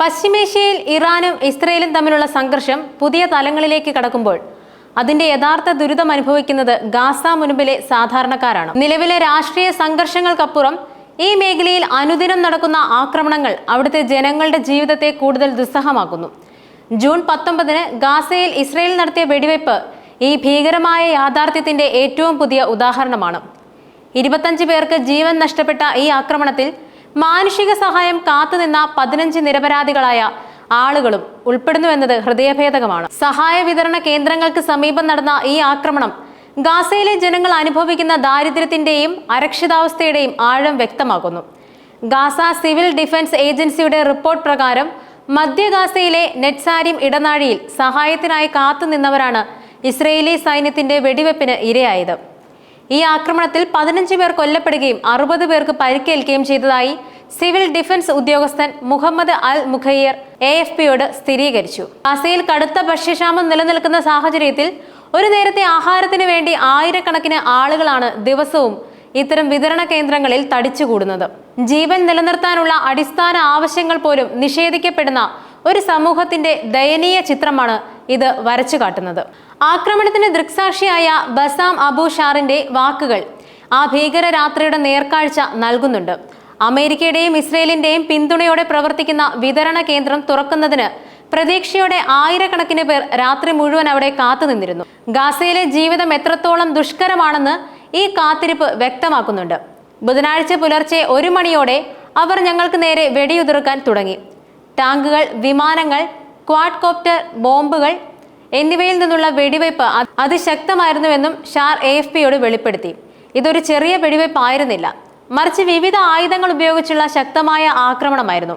പശ്ചിമേഷ്യയിൽ ഇറാനും ഇസ്രയേലും തമ്മിലുള്ള സംഘർഷം പുതിയ തലങ്ങളിലേക്ക് കടക്കുമ്പോൾ അതിന്റെ യഥാർത്ഥ ദുരിതം അനുഭവിക്കുന്നത് ഗാസ മുൻപിലെ സാധാരണക്കാരാണ്. നിലവിലെ രാഷ്ട്രീയ സംഘർഷങ്ങൾക്കപ്പുറം ഈ മേഖലയിൽ അനുദിനം നടക്കുന്ന ആക്രമണങ്ങൾ അവിടുത്തെ ജനങ്ങളുടെ ജീവിതത്തെ കൂടുതൽ ദുസ്സഹമാക്കുന്നു. ജൂൺ പത്തൊമ്പതിന് ഗാസയിൽ ഇസ്രയേൽ നടത്തിയ വെടിവയ്പ് ഈ ഭീകരമായ യാഥാർത്ഥ്യത്തിന്റെ ഏറ്റവും പുതിയ ഉദാഹരണമാണ്. ഇരുപത്തഞ്ച് പേർക്ക് ജീവൻ നഷ്ടപ്പെട്ട ഈ ആക്രമണത്തിൽ മാനുഷിക സഹായം കാത്തുനിന്ന പതിനഞ്ച് നിരപരാധികളായ ആളുകളും ഉൾപ്പെടുന്നുവെന്നത് ഹൃദയഭേദകമാണ്. സഹായ വിതരണ കേന്ദ്രങ്ങൾക്ക് സമീപം നടന്ന ഈ ആക്രമണം ഗാസയിലെ ജനങ്ങൾ അനുഭവിക്കുന്ന ദാരിദ്ര്യത്തിന്റെയും അരക്ഷിതാവസ്ഥയുടെയും ആഴം വ്യക്തമാക്കുന്നു. ഗാസ സിവിൽ ഡിഫൻസ് ഏജൻസിയുടെ റിപ്പോർട്ട് പ്രകാരം മധ്യ ഗാസയിലെ നെറ്റ്സാരിം ഇടനാഴിയിൽ സഹായത്തിനായി കാത്തുനിന്നവരാണ് ഇസ്രയേലി സൈന്യത്തിന്റെ വെടിവെപ്പിന് ഇരയായത്. ഈ ആക്രമണത്തിൽ പതിനഞ്ച് പേർ കൊല്ലപ്പെടുകയും അറുപത് പേർക്ക് പരിക്കേൽക്കുകയും ചെയ്തതായി സിവിൽ ഡിഫൻസ് ഉദ്യോഗസ്ഥൻ Mohammed al Mughayyir A F പിയോട് സ്ഥിരീകരിച്ചു. ഗസയിൽ കടുത്ത ഭക്ഷ്യക്ഷാമം നിലനിൽക്കുന്ന സാഹചര്യത്തിൽ ഒരു നേരത്തെ ആഹാരത്തിന് വേണ്ടി ആയിരക്കണക്കിന് ആളുകളാണ് ദിവസവും ഇത്തരം വിതരണ കേന്ദ്രങ്ങളിൽ തടിച്ചുകൂടുന്നത്. ജീവൻ നിലനിർത്താനുള്ള അടിസ്ഥാന ആവശ്യങ്ങൾ പോലും നിഷേധിക്കപ്പെടുന്ന ഒരു സമൂഹത്തിന്റെ ദയനീയ ചിത്രമാണ് ഇത് വരച്ചു കാട്ടുന്നത്. ആക്രമണത്തിന് ദൃക്സാക്ഷിയായ ബസാം അബു ഷാറിന്റെ വാക്കുകൾ ആ ഭീകര രാത്രിയുടെ നേർക്കാഴ്ച നൽകുന്നുണ്ട്. അമേരിക്കയുടെയും ഇസ്രയേലിന്റെയും പിന്തുണയോടെ പ്രവർത്തിക്കുന്ന വിതരണ കേന്ദ്രം തുറക്കുന്നതിന് പ്രതീക്ഷയോടെ ആയിരക്കണക്കിന് പേർ രാത്രി മുഴുവൻ അവിടെ കാത്തുനിന്നിരുന്നു ഗാസയിലെ ജീവിതം എത്രത്തോളം ദുഷ്കരമാണെന്ന് ഈ കാത്തിരിപ്പ് വ്യക്തമാക്കുന്നുണ്ട്. ബുധനാഴ്ച പുലർച്ചെ ഒരു മണിയോടെ അവർ ഞങ്ങൾക്ക് നേരെ വെടിയുതിർക്കാൻ തുടങ്ങി. ടാങ്കുകൾ വിമാനങ്ങൾ ക്വാഡ്കോപ്റ്റർ ബോംബുകൾ എന്നിവയിൽ നിന്നുള്ള വെടിവയ്പ് അതിശക്തമായിരുന്നുവെന്നും ഷാർ എ എഫ് പിയോട് വെളിപ്പെടുത്തി. ഇതൊരു ചെറിയ വെടിവയ്പായിരുന്നില്ല. മറിച്ച് വിവിധ ആയുധങ്ങൾ ഉപയോഗിച്ചുള്ള ശക്തമായ ആക്രമണമായിരുന്നു.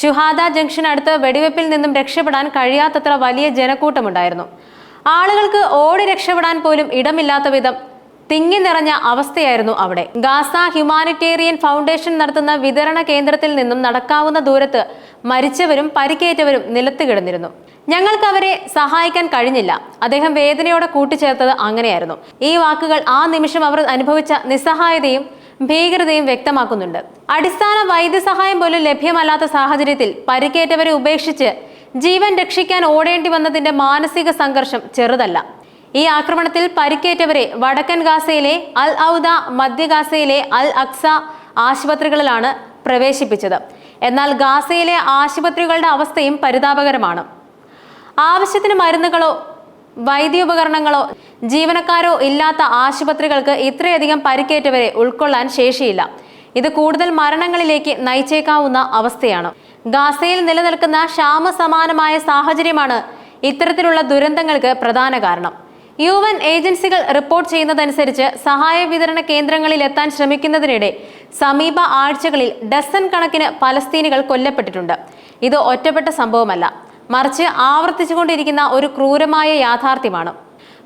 ഷുഹാദ ജംഗ്ഷൻ അടുത്ത് വെടിവെപ്പിൽ നിന്നും രക്ഷപ്പെടാൻ കഴിയാത്തത്ര വലിയ ജനക്കൂട്ടമുണ്ടായിരുന്നു. ആളുകൾക്ക് ഓടി രക്ഷപ്പെടാൻ പോലും ഇടമില്ലാത്ത വിധം തിങ്ങി നിറഞ്ഞ അവസ്ഥയായിരുന്നു അവിടെ. ഗാസ ഹ്യൂമാനിറ്റേറിയൻ ഫൗണ്ടേഷൻ നടത്തുന്ന വിതരണ കേന്ദ്രത്തിൽ നിന്നും നടക്കാവുന്ന ദൂരത്ത് മരിച്ചവരും പരിക്കേറ്റവരും നിലത്ത് കിടന്നിരുന്നു. ഞങ്ങൾക്ക് അവരെ സഹായിക്കാൻ കഴിഞ്ഞില്ല. അദ്ദേഹം വേദനയോടെ കൂട്ടിച്ചേർത്തത് അങ്ങനെയായിരുന്നു. ഈ വാക്കുകൾ ആ നിമിഷം അവർ അനുഭവിച്ച നിസ്സഹായതയും ഭീകരതയും വ്യക്തമാക്കുന്നുണ്ട്. അടിസ്ഥാന വൈദ്യസഹായം പോലും ലഭ്യമല്ലാത്ത സാഹചര്യത്തിൽ പരിക്കേറ്റവരെ ഉപേക്ഷിച്ച് ജീവൻ രക്ഷിക്കാൻ ഓടേണ്ടി വന്നതിന്റെ മാനസിക സംഘർഷം ചെറുതല്ല. ഈ ആക്രമണത്തിൽ പരിക്കേറ്റവരെ വടക്കൻ ഗാസയിലെ അൽ ഔദ മധ്യ ഗാസയിലെ അൽ അക്സ ആശുപത്രികളിലാണ് പ്രവേശിപ്പിച്ചത്. എന്നാൽ ഗാസയിലെ ആശുപത്രികളുടെ അവസ്ഥയും പരിതാപകരമാണ്. ആവശ്യത്തിന് മരുന്നുകളോ വൈദ്യോപകരണങ്ങളോ ജീവനക്കാരോ ഇല്ലാത്ത ആശുപത്രികൾക്ക് ഇത്രയധികം പരിക്കേറ്റവരെ ഉൾക്കൊള്ളാൻ ശേഷിയില്ല. ഇത് കൂടുതൽ മരണങ്ങളിലേക്ക് നയിച്ചേക്കാവുന്ന അവസ്ഥയാണ്. ഗാസയിൽ നിലനിൽക്കുന്ന ക്ഷാമസമാനമായ സാഹചര്യമാണ് ഇത്തരത്തിലുള്ള ദുരന്തങ്ങൾക്ക് പ്രധാന കാരണം. യു എൻ ഏജൻസികൾ റിപ്പോർട്ട് ചെയ്യുന്നതനുസരിച്ച് സഹായ വിതരണ കേന്ദ്രങ്ങളിൽ എത്താൻ ശ്രമിക്കുന്നതിനിടെ സമീപ ആഴ്ചകളിൽ ഡസൻ കണക്കിന് പലസ്തീനികൾ കൊല്ലപ്പെട്ടിട്ടുണ്ട്. ഇത് ഒറ്റപ്പെട്ട സംഭവമല്ല. മറിച്ച് ആവർത്തിച്ചുകൊണ്ടിരിക്കുന്ന ഒരു ക്രൂരമായ യാഥാർത്ഥ്യമാണ്.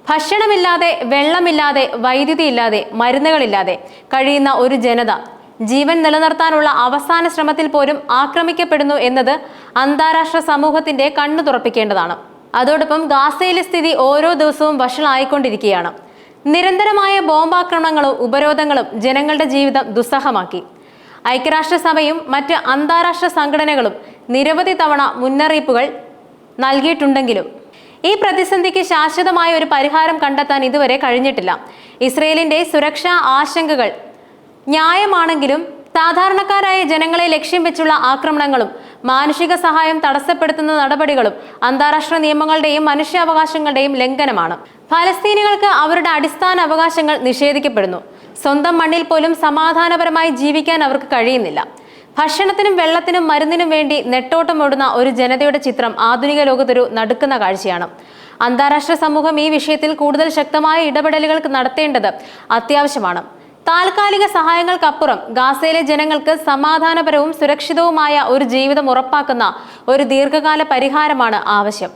ഭക്ഷണമില്ലാതെ വെള്ളമില്ലാതെ വൈദ്യുതി ഇല്ലാതെ മരുന്നുകളില്ലാതെ കഴിയുന്ന ഒരു ജനത ജീവൻ നിലനിർത്താനുള്ള അവസാന ശ്രമത്തിൽ പോലും ആക്രമിക്കപ്പെടുന്നു എന്നത് അന്താരാഷ്ട്ര സമൂഹത്തിന്റെ കണ്ണു തുറപ്പിക്കേണ്ടതാണ് അതോടൊപ്പം ഗാസയിലെ സ്ഥിതി ഓരോ ദിവസവും വഷളായിക്കൊണ്ടിരിക്കുകയാണ്. നിരന്തരമായ ബോംബാക്രമണങ്ങളും ഉപരോധങ്ങളും ജനങ്ങളുടെ ജീവിതം ദുസ്സഹമാക്കി. ഐക്യരാഷ്ട്രസഭയും മറ്റ് അന്താരാഷ്ട്ര സംഘടനകളും നിരവധി തവണ മുന്നറിയിപ്പുകൾ നൽകിയിട്ടുണ്ടെങ്കിലും ഈ പ്രതിസന്ധിക്ക് ശാശ്വതമായ ഒരു പരിഹാരം കണ്ടെത്താൻ ഇതുവരെ കഴിഞ്ഞിട്ടില്ല. ഇസ്രയേലിന്റെ സുരക്ഷാ ആശങ്കകൾ ന്യായമാണെങ്കിലും സാധാരണക്കാരായ ജനങ്ങളെ ലക്ഷ്യം വെച്ചുള്ള ആക്രമണങ്ങളും മാനുഷിക സഹായം തടസ്സപ്പെടുത്തുന്ന നടപടികളും അന്താരാഷ്ട്ര നിയമങ്ങളുടെയും മനുഷ്യാവകാശങ്ങളുടെയും ലംഘനമാണ്. ഫലസ്തീനികൾക്ക് അവരുടെ അടിസ്ഥാന അവകാശങ്ങൾ നിഷേധിക്കപ്പെടുന്നു. സ്വന്തം മണ്ണിൽ പോലും സമാധാനപരമായി ജീവിക്കാൻ അവർക്ക് കഴിയുന്നില്ല. ഭക്ഷണത്തിനും വെള്ളത്തിനും മരുന്നിനും വേണ്ടി നെട്ടോട്ടമോടുന്ന ഒരു ജനതയുടെ ചിത്രം ആധുനിക ലോകത്തൊരു നടുക്കുന്ന കാഴ്ചയാണ്. അന്താരാഷ്ട്ര സമൂഹം ഈ വിഷയത്തിൽ കൂടുതൽ ശക്തമായ ഇടപെടലുകൾ നടത്തേണ്ടത് അത്യാവശ്യമാണ്. താൽക്കാലിക സഹായങ്ങൾക്കപ്പുറം ഗാസയിലെ ജനങ്ങൾക്ക് സമാധാനപരവും സുരക്ഷിതവുമായ ഒരു ജീവിതം ഉറപ്പാക്കുന്ന ഒരു ദീർഘകാല പരിഹാരമാണ് ആവശ്യം.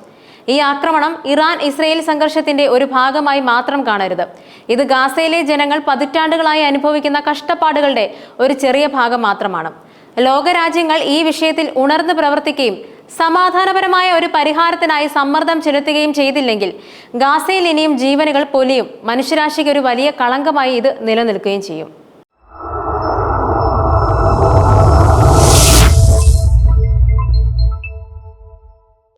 ഈ ആക്രമണം ഇറാൻ ഇസ്രയേൽ സംഘർഷത്തിന്റെ ഒരു ഭാഗമായി മാത്രം കാണരുത്. ഇത് ഗാസയിലെ ജനങ്ങൾ പതിറ്റാണ്ടുകളായി അനുഭവിക്കുന്ന കഷ്ടപ്പാടുകളുടെ ഒരു ചെറിയ ഭാഗം മാത്രമാണ്. ലോകരാജ്യങ്ങൾ ഈ വിഷയത്തിൽ ഉണർന്നു പ്രവർത്തിക്കുകയും സമാധാനപരമായ ഒരു പരിഹാരത്തിനായി സമ്മർദ്ദം ചെലുത്തുകയും ചെയ്തില്ലെങ്കിൽ ഗാസയിൽ ഇനിയും ജീവനുകൾ പൊലിയും. മനുഷ്യരാശിക്ക് ഒരു വലിയ കളങ്കമായി ഇത് നിലനിൽക്കുകയും ചെയ്യും.